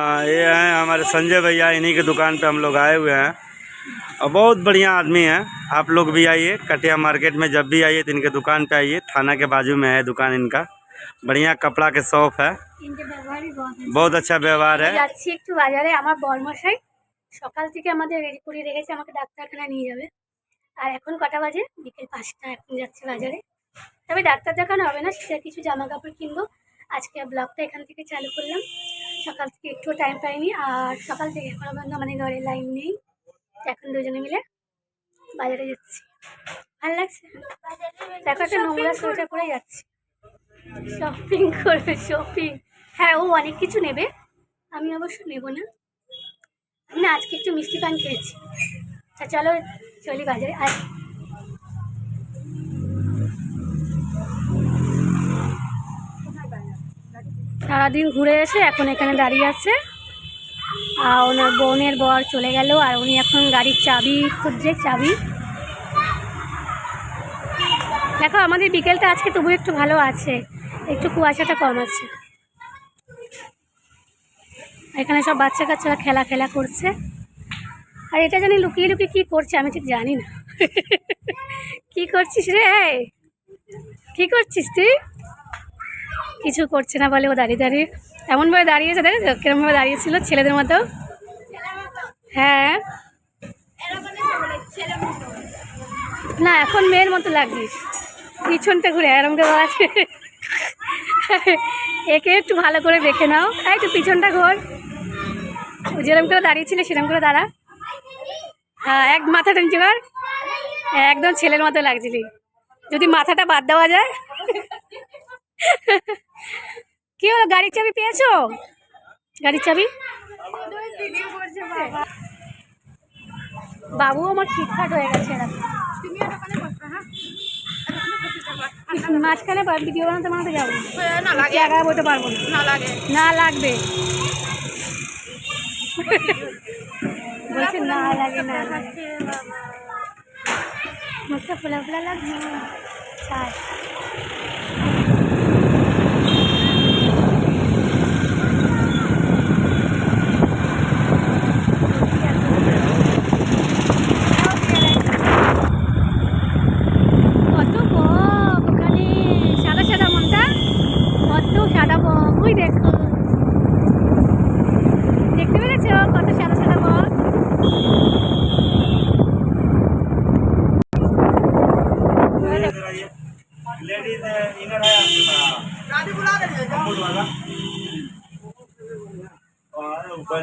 हाँ ये हैं हमारे संजय भैया इन्हीं की दुकान पे हम लोग आए हुए हैं और बहुत बढ़िया आदमी हैं आप लोग भी आइए कटिया मार्केट में जब भी आइए तो इनके दुकान पे आइए थाना के बाजू में है दुकान इनका बढ़िया कपड़ा के शॉप है তিনটে ব্যবহারই বন্ধ बहुत अच्छा व्यवहार है যাচ্ছি একটু বাজারে আমার বরমশাই সকাল থেকে আমাদের রেডি করে রেখেছে আমাকে ডাক্তারখানায় নিয়ে যাবে আর এখন কটা বাজে বিকেল পাঁচটা এখন যাচ্ছি বাজারে তবে ডাক্তার দেখানো হবে না সেটা কিছু জামা কাপড় কিনবো আজকে ব্লগটা এখান থেকে চালু করলাম সকাল থেকে একটু টাইম পাইনি আর সকাল থেকে এখনও পর্যন্ত মানে ঘরে লাইন নেই। এখন দুজনে মিলে বাজারে যাচ্ছি। ভালো লাগছে? দেখো একটা নোংরা সোয়েটার পরে যাচ্ছি। শপিং করবে শপিং হ্যাঁ ও অনেক কিছু নেবে। আমি অবশ্য নেব না। আমি আজকে একটু মিষ্টি পান খেয়েছি। তা চলো চলি বাজারে। আর সারাদিন ঘুরে এসে এখন এখানে দাঁড়িয়ে আছে। আর ওনার বোনের বর চলে গেল, আর উনি এখন গাড়ির চাবি খুঁজছে, চাবি। দেখো, আমাদের বিকেলটা আজকে তবু একটু ভালো আছে। একটু কুয়াশাটা কম আছে। এখানে সব বাচ্চা কাচ্চারা খেলা খেলা করছে। আর এটা জানি লুকিয়ে লুকিয়ে কী করছে, আমি ঠিক জানি না। কি করছিস রে? কি করছিস তুই? কিছু করছে না বলে ও দাঁড়িয়ে দাঁড়িয়ে। এমনভাবে দাঁড়িয়েছে, দেখেছ? কিরমভাবে দাঁড়িয়েছিল ছেলেদের মতো? হ্যাঁ। না, এখন মেয়ের মতো লাগছিস পিছনটা ঘুরে, এরম করে আছে একে একটু ভালো করে দেখে নাও। এই একটু পিছনটা ঘোর। যেরকম করে দাঁড়িয়েছিল সেরকম করে দাঁড়া। হ্যাঁ এক মাথাটা নিচে কর। একদম ছেলের মতো লাগছিলি। যদি মাথাটা বাদ দেওয়া যায়। কি হলো গাড়ির চাবি পেয়েছ? গাড়ির চাবি? বাবু আমার ঠিকঠাক হয়ে গেছে মাঝখানে ভিডিও বানাতে বানাতে যাব। জায়গায় বলতে পারব না। না লাগবে। বলছে না লাগে না মুখটা ফোলা ফোলা লাগছে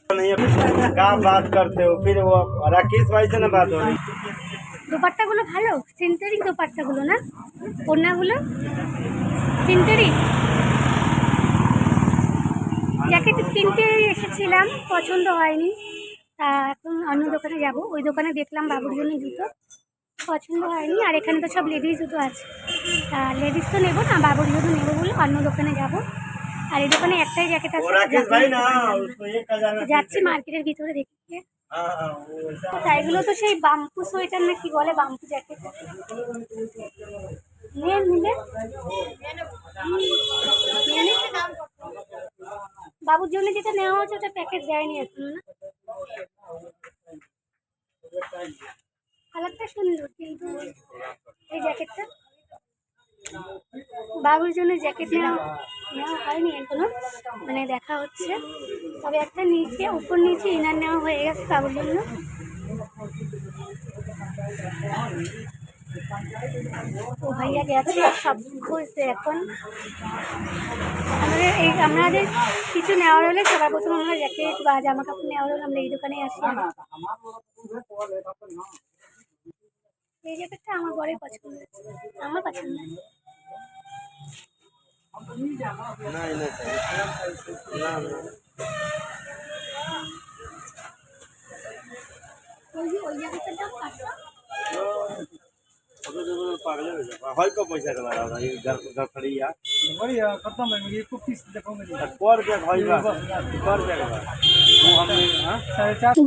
आप नहीं है क्या बात करते हो फिर वो राकेश भाई से ना बात हो रही দোপাট্টাগুলো ভালো সিনথেটিক দোপাট্টাগুলো না ওড়নাগুলো সিনথেটিক জ্যাকেট কিনতে এসেছিলাম পছন্দ হয়নি তা এখন অন্য দোকানে যাব ওই দোকানে দেখলাম বাবুর জন্য জুতো পছন্দ হয়নি। আর এখানে তো সব লেডিস জুতো আছে। তা লেডিস তো নেব না বাবুর জুতো নেব বলে অন্য দোকানে যাব। আর এই দোকানে একটাই জ্যাকেট আছে যাচ্ছি মার্কেটের ভিতরে দেখি এগুলো তো সেই বাম্পু সোয়েটার না কি বলে বাম্পু জ্যাকেট নিয়ে নিলে। বাবুর জন্য যেটা নেওয়া হচ্ছে ওটা প্যাকেট দেয়নি এখন না? সুন্দর, কিন্তু এই জ্যাকেটটা বাবুর জন্য জ্যাকেট নেওয়া নেওয়া হয়নি এখনও। মানে দেখা হচ্ছে। তবে একটা নিচে, উপর নিচে ইনার নেওয়া হয়ে গেছে বাবুর জন্য। ও ভাইয়া গেছে, সব খুঁজতে এখন। আমাদের এই আমাদের কিছু নেওয়ার হলে সবার প্রথম আমরা জ্যাকেট বা জামা কাপড় নেওয়ার হলে আমরা এই দোকানে আসি। এই জ্যাকেটটা আমার বরের পছন্দ আমার পছন্দ ওই যে ওই জ্যাকেটটার দাম পাঁচশো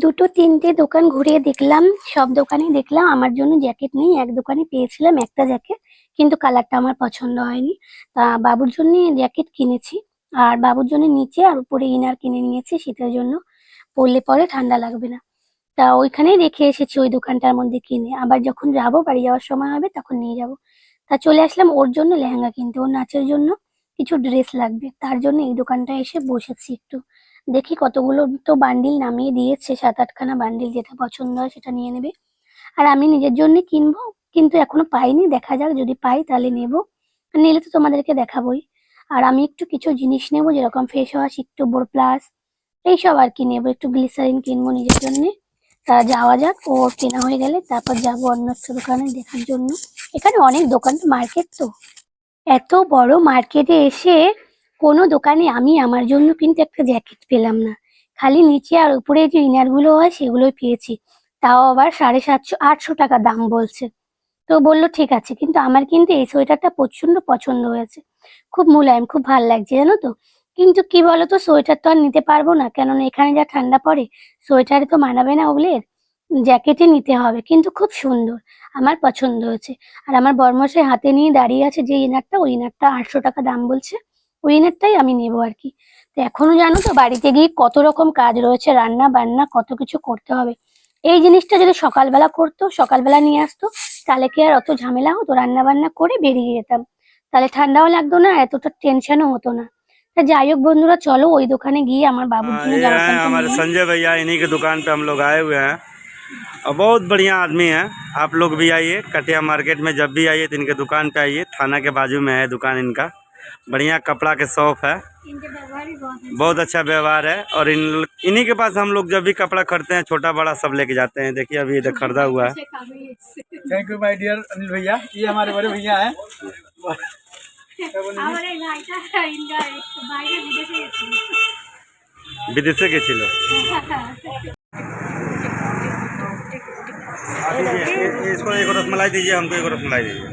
দুটো তিনটে দোকান ঘুরিয়ে দেখলাম, সব দোকানে দেখলাম, আমার জন্য জ্যাকেট নেই, এক দোকানে পেয়েছিলাম একটা জ্যাকেট কিন্তু কালারটা আমার পছন্দ হয়নি। তা বাবুর জন্য জ্যাকেট কিনেছি, আর বাবুর জন্য নিচে আর উপরে ইনার কিনে নিয়েছি শীতের জন্য পরলে পরে ঠান্ডা লাগবে না। তা ওইখানেই রেখে এসেছি ওই দোকানটার মধ্যে কিনে। আবার যখন যাব, বাড়ি যাওয়ার সময় হবে, তখন নিয়ে যাব। তা চলে আসলাম ওর জন্য লেহেঙ্গা কিনতে। ওর নাচের জন্য কিছু ড্রেস লাগবে। তার জন্য এই দোকানটায় এসে বসেছি একটু। দেখি কতগুলো তো বান্ডিল নামিয়ে দিয়েছে সাত আটখানা বান্ডিল যেটা পছন্দ হয় সেটা নিয়ে নেবে। আর আমি নিজের জন্য কিনবো, কিন্তু এখনও পাইনি। দেখা যাক, যদি পাই তাহলে নেব। নিলে তো তোমাদেরকে দেখাবোই। আর আমি একটু কিছু জিনিস নেব, যেরকম ফেস ওয়াশ একটু বোর প্লাস এইসব আর কি নেব। একটু গ্লিসারিন কিনবো নিজের জন্য। যাওয়া যাক, ও কেনা হয়ে গেলে তারপর যাব অন্য দোকানে দেখার জন্য। এখানে অনেক দোকান মার্কেট তো। এত বড় মার্কেটে এসে কোনো দোকানে আমি আমার জন্য কিন্তু একটা জ্যাকেট পেলাম না। খালি নিচে আর উপরে যে ইনারগুলো হয় সেগুলোই পেয়েছি। তাও আবার সাড়ে সাতশো, আটশো টাকা দাম বলছে। তো বলল, ঠিক আছে। কিন্তু আমার কিন্তু এই সোয়েটারটা প্রচণ্ড পছন্দ হয়েছে। খুব মোলায়েম, খুব ভালো লাগছে, জানো তো? কিন্তু কি বলতো, সোয়েটার তো আর নিতে পারব না। কেননা এখানে যা ঠান্ডা পড়ে, সোয়েটারে তো মানাবে না ওগুলোর। জ্যাকেটে নিতে হবে, কিন্তু খুব সুন্দর। আমার পছন্দ হয়েছে। আর আমার বর্মশাই হাতে নিয়ে দাঁড়িয়ে আছে যে ইনারটা, ওই ইনারটা আটশো টাকা দাম বলছে। ওই ইনারটাই আমি নেব আর কি। তো এখনও জানো তো, বাড়িতে গিয়ে কত রকম কাজ রয়েছে, রান্না বান্না, কত কিছু করতে হবে। এই জিনিসটা যদি সকালবেলা করতো, সকালবেলা নিয়ে আসতো, তাহলে কি আর অত ঝামেলা হতো? রান্না বান্না করে বেরিয়ে যেতাম। তাহলে ঠান্ডাও লাগতো না, এতটা টেনশনও হতো না। যাই হোক বন্ধুরা চলো ওই দোকানে গিয়ে আমার বাবুর हाँ, জন্য ये জামা हैं প্যান্ট हमारे संजय भैया इन्हीं की दुकान पे हम लोग आए हुए हैं और बहुत बढ़िया आदमी हैं आप लोग भी आइए कटिया मार्केट में जब भी आइए तो इनके दुकान पे आइए थाना के बाजू में है दुकान इनका बढ़िया कपड़ा के शॉप है इनके व्यवहार भी बहुत है बहुत अच्छा व्यवहार है और इन इन्हीं के पास हम लोग जब भी कपड़ा खरीदते हैं छोटा बड़ा सब लेके जाते हैं देखिए अभी इधर खरीदा हुआ है thank you my dear Anil भैया ये हमारे बड़े भैया हैं আমার এই ভাইটা ইন্ডিয়া বাইরে বিদেশে গেছিল विदेशे के ছিল दीजिए ये- इसको एक रसमलाई दीजिए हमको एक रसमलाई दीजिए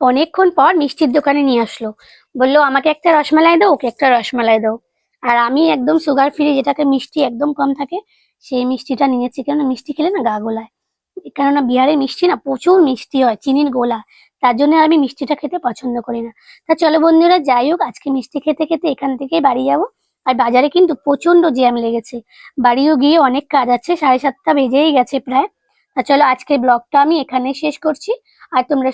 অনেকক্ষণ পর মিষ্টির দোকানে নিয়ে আসলো বললো আমাকে একটা রসমালাই দাও ওকে একটা রসমালাই দাও আর আমি একদম সুগার ফ্রি যেটাকে মিষ্টি একদম কম থাকে সেই মিষ্টিটা নিয়েছি কেননা মিষ্টি খেলে না গা গোলায় কেননা বিহারের মিষ্টি না প্রচুর মিষ্টি হয় চিনির গোলা তার জন্য আমি মিষ্টিটা খেতে পছন্দ করি না। তা চলো বন্ধুরা, যাই হোক, আজকে মিষ্টি খেতে খেতে এখান থেকে বাড়ি যাব। আর বাজারে কিন্তু প্রচণ্ড জ্যাম লেগেছে। বাড়িও গিয়ে অনেক কাজ আছে, সাড়ে সাতটা বেজেই গেছে প্রায়। তা চলো আজকে ব্লগটা আমি এখানে শেষ করছি। আর তোমরা